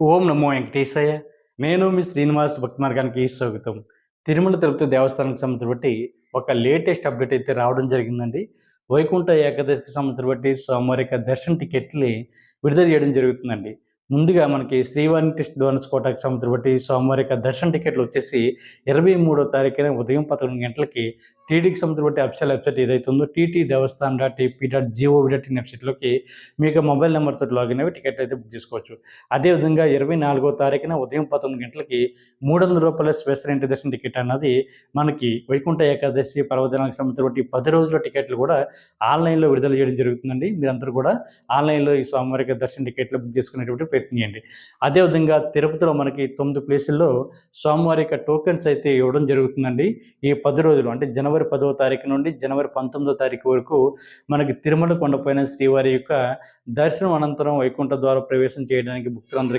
ఓం నమో వెంకటేశయ్య నేను మీ శ్రీనివాస్ భక్తి మార్గానికి స్వాగతం. తిరుమల తిరుపతి దేవస్థానానికి సంబంధించి బట్టి ఒక లేటెస్ట్ అప్డేట్ అయితే రావడం జరిగిందండి. వైకుంఠ ఏకాదశికి సంబంధించి బట్టి స్వామివారి యొక్క దర్శన టికెట్ని విడుదల చేయడం జరుగుతుందండి. ముందుగా మనకి శ్రీవారి టెస్ట్ డోనస్ కోటాకి సంబంధించి బట్టి స్వామివారి యొక్క దర్శన టికెట్లు వచ్చేసి ఇరవై మూడో తారీఖున ఉదయం పదకొండు గంటలకి టీడీకి సంబంధించిన వెబ్సైట్ వెబ్సైట్ ఏదైతే ఉందో TT Devasthan dot AP dot G O V dot in వెబ్సైట్లోకి మీకు మొబైల్ నెంబర్తో లాగిన్ అయ్యి టికెట్ అయితే బుక్ చేసుకోవచ్చు. అదేవిధంగా ఇరవై నాలుగో తారీఖున ఉదయం పదకొండు గంటలకి మూడు వందల రూపాయల స్పెషల్ ఎంట్రీ దర్శన టికెట్ అన్నది మనకి వైకుంఠ ఏకాదశి పర్వదినానికి సంబంధించిన పది రోజుల టికెట్లు కూడా ఆన్లైన్లో విడుదల చేయడం జరుగుతుందండి. మీరందరూ కూడా ఆన్లైన్లో ఈ స్వామివారికి దర్శన టికెట్లు బుక్ చేసుకునేటువంటి ప్రయత్నం చేయండి. అదేవిధంగా తిరుపతిలో మనకి తొమ్మిది ప్లేసుల్లో స్వామివారి యొక్క టోకెన్స్ అయితే ఇవ్వడం జరుగుతుందండి. ఈ పది రోజులు అంటే జనవరి జనవరి పదవ తారీఖు నుండి జనవరి పంతొమ్మిదో తారీఖు వరకు మనకి తిరుమల కొండపైన శ్రీవారి యొక్క దర్శనం అనంతరం వైకుంఠ ద్వారా ప్రవేశం చేయడానికి భక్తులందరికీ